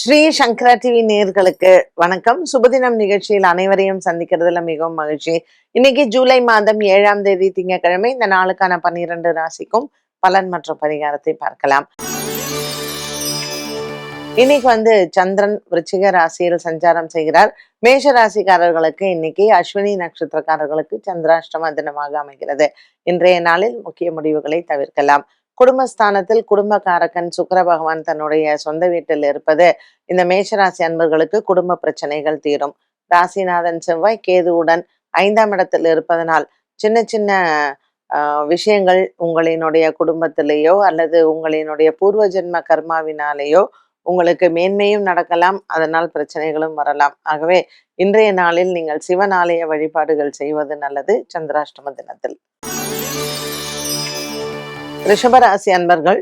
ஸ்ரீ சங்கரா TV நேர்களுக்கு வணக்கம். சுபதினம் நிகழ்ச்சியில் அனைவரையும் சந்திக்கிறதுல மிகவும் மகிழ்ச்சி. இன்னைக்கு ஜூலை மாதம் ஏழாம் தேதி திங்கட்கிழமை. இந்த நாளுக்கான பன்னிரண்டு ராசிக்கும் பலன் மற்றும் பரிகாரத்தை பார்க்கலாம். இன்னைக்கு வந்து சந்திரன் விருச்சிக ராசியில் சஞ்சாரம் செய்கிறார். மேஷ ராசிக்காரர்களுக்கு இன்னைக்கு அஸ்வினி நட்சத்திரக்காரர்களுக்கு சந்திராஷ்டம தினமாக அமைகிறது. இன்றைய நாளில் முக்கிய முடிவுகளை தவிர்க்கலாம். குடும்பஸ்தானத்தில் குடும்பக்காரக்கன் சுக்கர பகவான் தன்னுடைய சொந்த வீட்டில் இருப்பது இந்த மேஷராசி அன்பர்களுக்கு குடும்ப பிரச்சனைகள் தீரும். ராசிநாதன் செவ்வாய் கேதுவுடன் ஐந்தாம் இடத்தில் இருப்பதனால் சின்ன சின்ன ஆஹ், விஷயங்கள் உங்களினுடைய குடும்பத்திலேயோ அல்லது உங்களினுடைய பூர்வ ஜென்ம கர்மாவினாலேயோ உங்களுக்கு மேன்மையும் நடக்கலாம் அதனால் பிரச்சனைகளும் வரலாம். ஆகவே இன்றைய நாளில் நீங்கள் சிவன் ஆலய வழிபாடுகள் செய்வது நல்லது சந்திராஷ்டம தினத்தில். ரிஷபராசி அன்பர்கள்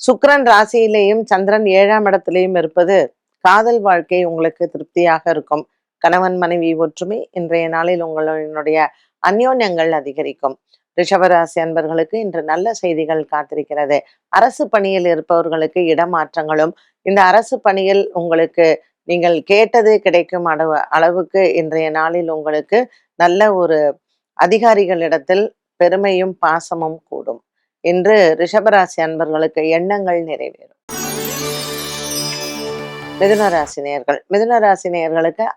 சுக்கரன் ராசியிலேயும் சந்திரன் ஏழாம் இடத்திலேயும் இருப்பது காதல் வாழ்க்கை உங்களுக்கு திருப்தியாக இருக்கும். கணவன் மனைவி ஒற்றுமை இன்றைய நாளில் உங்களுடைய அந்யோன்யங்கள் அதிகரிக்கும். ரிஷபராசி அன்பர்களுக்கு இன்று நல்ல செய்திகள் காத்திருக்கிறது. அரசு பணியில் இருப்பவர்களுக்கு இடமாற்றங்களும் இந்த அரசு பணியில் உங்களுக்கு நீங்கள் கேட்டது கிடைக்கும் அளவு அளவுக்கு இன்றைய நாளில் உங்களுக்கு நல்ல ஒரு அதிகாரிகளிடத்தில் பெருமையும் பாசமும் கூடும். இன்று ரிஷபராசி அன்பர்களுக்கு எண்ணங்கள் நிறைவேறும். மிதுன ராசி நேயர்கள் மிதுன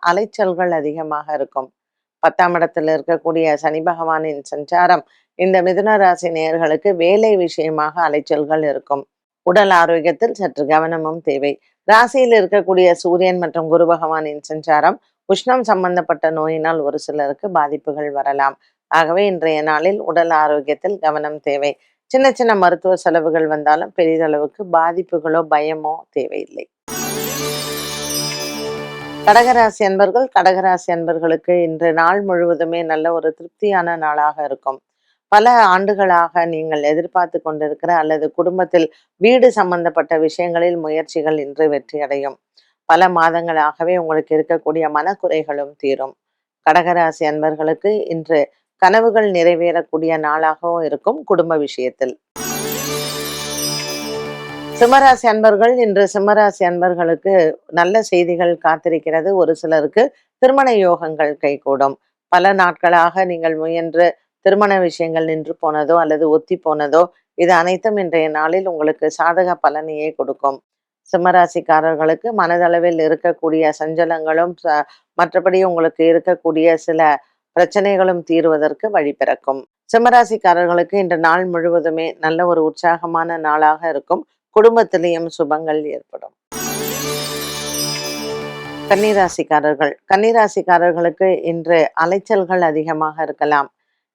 அலைச்சல்கள் அதிகமாக இருக்கும். பத்தாம் இடத்தில் இருக்கக்கூடிய சனி பகவானின் சஞ்சாரம் இந்த மிதுன நேர்களுக்கு வேலை விஷயமாக அலைச்சல்கள் இருக்கும். உடல் ஆரோக்கியத்தில் சற்று கவனமும் தேவை. ராசியில் இருக்கக்கூடிய சூரியன் மற்றும் குரு பகவானின் சஞ்சாரம் உஷ்ணம் சம்பந்தப்பட்ட நோயினால் ஒரு சிலருக்கு பாதிப்புகள் வரலாம். ஆகவே இன்றைய நாளில் உடல் ஆரோக்கியத்தில் கவனம் தேவை. சின்ன சின்ன மருத்துவ செலவுகள் வந்தாலும் பெரிதளவுக்கு பாதிப்புகளோ பயமோ தேவையில்லை. கடகராசி அன்பர்கள் கடகராசி அன்பர்களுக்கு இன்று நாள் முழுவதுமே நல்ல ஒரு திருப்தியான நாளாக இருக்கும். பல ஆண்டுகளாக நீங்கள் எதிர்பார்த்து கொண்டிருக்கிற அல்லது குடும்பத்தில் வீடு சம்பந்தப்பட்ட விஷயங்களில் முயற்சிகள் இன்று வெற்றியடையும். பல மாதங்களாகவே உங்களுக்கு இருக்கக்கூடிய மனக்குறைகளும் தீரும். கடகராசி அன்பர்களுக்கு இன்று கனவுகள் நிறைவேறக்கூடிய நாளாகவும் இருக்கும் குடும்ப விஷயத்தில். சிம்மராசி அன்பர்கள் இன்று சிம்மராசி அன்பர்களுக்கு நல்ல செய்திகள் காத்திருக்கிறது. ஒரு சிலருக்கு திருமண யோகங்கள் கைகூடும். பல நாட்களாக நீங்கள் முயன்று திருமண விஷயங்கள் நின்று போனதோ அல்லது ஒத்தி போனதோ இது அனைத்தும் இன்றைய நாளில் உங்களுக்கு சாதக பலனையே கொடுக்கும். சிம்மராசிக்காரர்களுக்கு மனதளவில் இருக்கக்கூடிய சஞ்சலங்களும் மற்றபடி உங்களுக்கு இருக்கக்கூடிய சில பிரச்சனைகளும் தீருவதற்கு வழி பிறக்கும். சிம்மராசிக்காரர்களுக்கு இன்று நாள் முழுவதுமே நல்ல ஒரு உற்சாகமான நாளாக இருக்கும். குடும்பத்திலேயும் சுபங்கள் ஏற்படும். கன்னிராசிக்காரர்கள். கன்னிராசிக்காரர்களுக்கு இன்று அலைச்சல்கள் அதிகமாக இருக்கலாம்.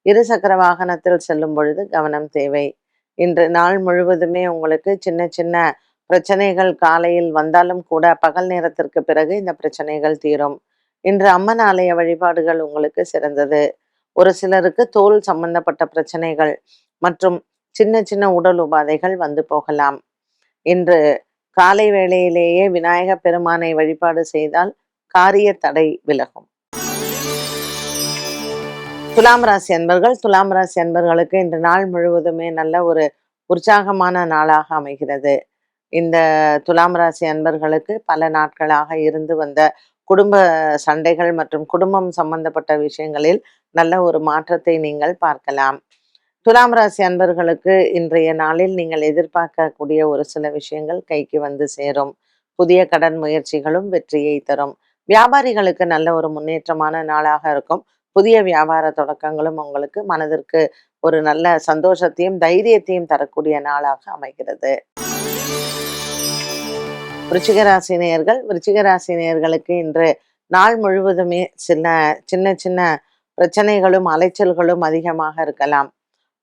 இருசக்கர வாகனத்தில் செல்லும் பொழுது கவனம் தேவை. இன்று நாள் முழுவதுமே உங்களுக்கு சின்ன சின்ன பிரச்சனைகள் காலையில் வந்தாலும் கூட பகல் நேரத்திற்கு பிறகு இந்த பிரச்சனைகள் தீரும். இன்று அம்மன் ஆலய வழிபாடுகள் உங்களுக்கு சிறந்தது. ஒரு சிலருக்கு தோல் சம்பந்தப்பட்ட பிரச்சனைகள் மற்றும் சின்ன சின்ன உடல் உபாதைகள் வந்து போகலாம். இன்று காலை வேளையிலேயே விநாயக பெருமானை வழிபாடு செய்தால் காரிய தடை விலகும். துலாம் ராசி அன்பர்கள் துலாம் ராசி அன்பர்களுக்கு இந்த நாள் முழுவதுமே நல்ல ஒரு உற்சாகமான நாளாக அமைகிறது. இந்த துலாம் ராசி அன்பர்களுக்கு பல நாட்களாக இருந்து வந்த குடும்ப சண்டைகள் மற்றும் குடும்பம் சம்பந்தப்பட்ட விஷயங்களில் நல்ல ஒரு மாற்றத்தை நீங்கள் பார்க்கலாம். துலாம் ராசி அன்பர்களுக்கு இன்றைய நாளில் நீங்கள் எதிர்பார்க்கக்கூடிய ஒரு சில விஷயங்கள் கைக்கு வந்து சேரும். புதிய கடன் முயற்சிகளும் வெற்றியை தரும். வியாபாரிகளுக்கு நல்ல ஒரு முன்னேற்றமான நாளாக இருக்கும். புதிய வியாபார தொடக்கங்களும் உங்களுக்கு மனதிற்கு ஒரு நல்ல சந்தோஷத்தையும் தைரியத்தையும் தரக்கூடிய நாளாக அமைகிறது. விருச்சிகராசினியர்கள் விருச்சிகராசினியர்களுக்கு இன்று நாள் முழுவதுமே சின்ன சின்ன சின்ன பிரச்சனைகளும் அலைச்சல்களும் அதிகமாக இருக்கலாம்.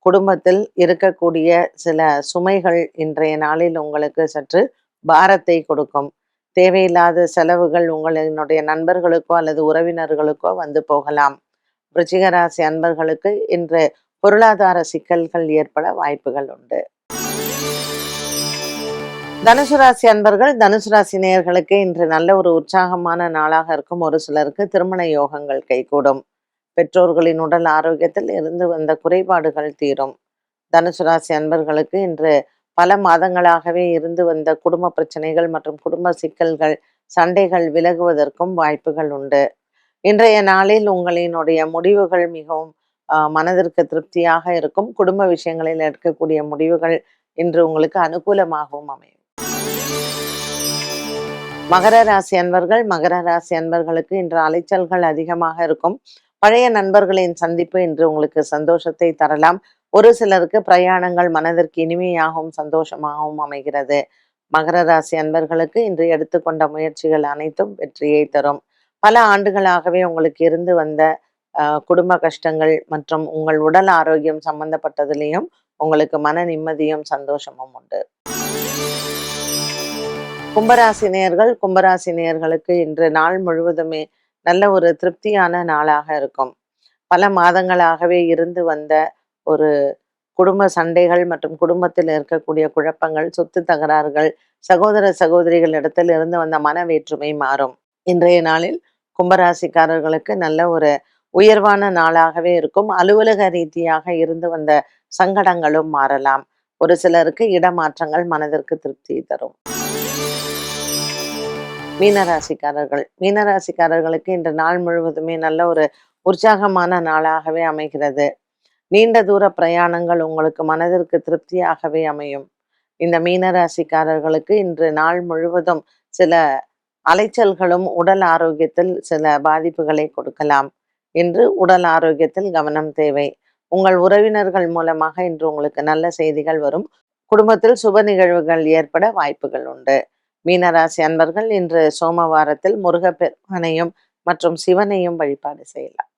குடும்பத்தில் இருக்கக்கூடிய சில சுமைகள் இன்றைய நாளில் உங்களுக்கு சற்று பாரத்தை கொடுக்கும். தேவையில்லாத செலவுகள் உங்களினுடைய நண்பர்களுக்கோ அல்லது உறவினர்களுக்கோ வந்து போகலாம். விருச்சிகராசி அன்பர்களுக்கு இன்று பொருளாதார சிக்கல்கள் ஏற்பட வாய்ப்புகள் உண்டு. தனுசு ராசி அன்பர்கள் தனுசு ராசி நேயர்களுக்கு இன்று நல்ல ஒரு உற்சாகமான நாளாக இருக்கும். ஒரு சிலருக்கு திருமண யோகங்கள் கைகூடும். பெற்றோர்களின் உடல் ஆரோக்கியத்தில் இருந்து வந்த குறைபாடுகள் தீரும். தனுசு ராசி அன்பர்களுக்கு இன்று பல மாதங்களாகவே இருந்து வந்த குடும்ப பிரச்சனைகள் மற்றும் குடும்ப சிக்கல்கள் சண்டைகள் விலகுவதற்கும் வாய்ப்புகள் உண்டு. இன்றைய நாளில் உங்களினுடைய முடிவுகள் மிகவும் மனதிற்கு திருப்தியாக இருக்கும். குடும்ப விஷயங்களில் எடுக்கக்கூடிய முடிவுகள் இன்று உங்களுக்கு அனுகூலமாகவும் அமையும். மகர ராசி அன்பர்கள் மகர ராசி அன்பர்களுக்கு இன்று அலைச்சல்கள் அதிகமாக இருக்கும். பழைய நண்பர்களின் சந்திப்பு இன்று உங்களுக்கு சந்தோஷத்தை தரலாம். ஒரு சிலருக்கு பிரயாணங்கள் மனதிற்கு இனிமையாகவும் சந்தோஷமாகவும் அமைகிறது. மகர ராசி அன்பர்களுக்கு இன்று எடுத்துக்கொண்ட முயற்சிகள் அனைத்தும் வெற்றியை தரும். பல ஆண்டுகளாகவே உங்களுக்கு இருந்து வந்த குடும்ப கஷ்டங்கள் மற்றும் உங்கள் உடல் ஆரோக்கியம் சம்பந்தப்பட்டதுலேயும் உங்களுக்கு மன நிம்மதியும் சந்தோஷமும் உண்டு. கும்பராசி நேர்கள் கும்பராசி நேர்களுக்கு இன்று நாள் முழுவதுமே நல்ல ஒரு திருப்தியான நாளாக இருக்கும். பல மாதங்களாகவே இருந்து வந்த ஒரு குடும்ப சண்டைகள் மற்றும் குடும்பத்தில் இருக்கக்கூடிய குழப்பங்கள் சொத்து தகராறுகள் சகோதர சகோதரிகள் இடத்தில் இருந்து வந்த மன வேற்றுமை மாறும். இன்றைய நாளில் கும்பராசிக்காரர்களுக்கு நல்ல ஒரு உயர்வான நாளாகவே இருக்கும். அலுவலக ரீதியாக இருந்து வந்த சங்கடங்களும் மாறலாம். ஒரு சிலருக்கு இடமாற்றங்கள் மனதிற்கு திருப்தி தரும். மீனராசிக்காரர்கள். மீனராசிக்காரர்களுக்கு இன்று நாள் முழுவதுமே நல்ல ஒரு உற்சாகமான நாளாகவே அமைகிறது. நீண்ட தூர பிரயாணங்கள் உங்களுக்கு மனதிற்கு திருப்தியாகவே அமையும். இந்த மீனராசிக்காரர்களுக்கு இன்று நாள் முழுவதும் சில அலைச்சல்களும் உடல் ஆரோக்கியத்தில் சில பாதிப்புகளை கொடுக்கலாம். இன்று உடல் ஆரோக்கியத்தில் கவனம் தேவை. உங்கள் உறவினர்கள் மூலமாக இன்று உங்களுக்கு நல்ல செய்திகள் வரும். குடும்பத்தில் சுப நிகழ்வுகள் ஏற்பட வாய்ப்புகள் உண்டு. மீனராசி அன்பர்கள் இன்று சோமவாரத்தில் முருகப்பெருமானையும் மற்றும் சிவனையும் வழிபாடு செய்யலாம்.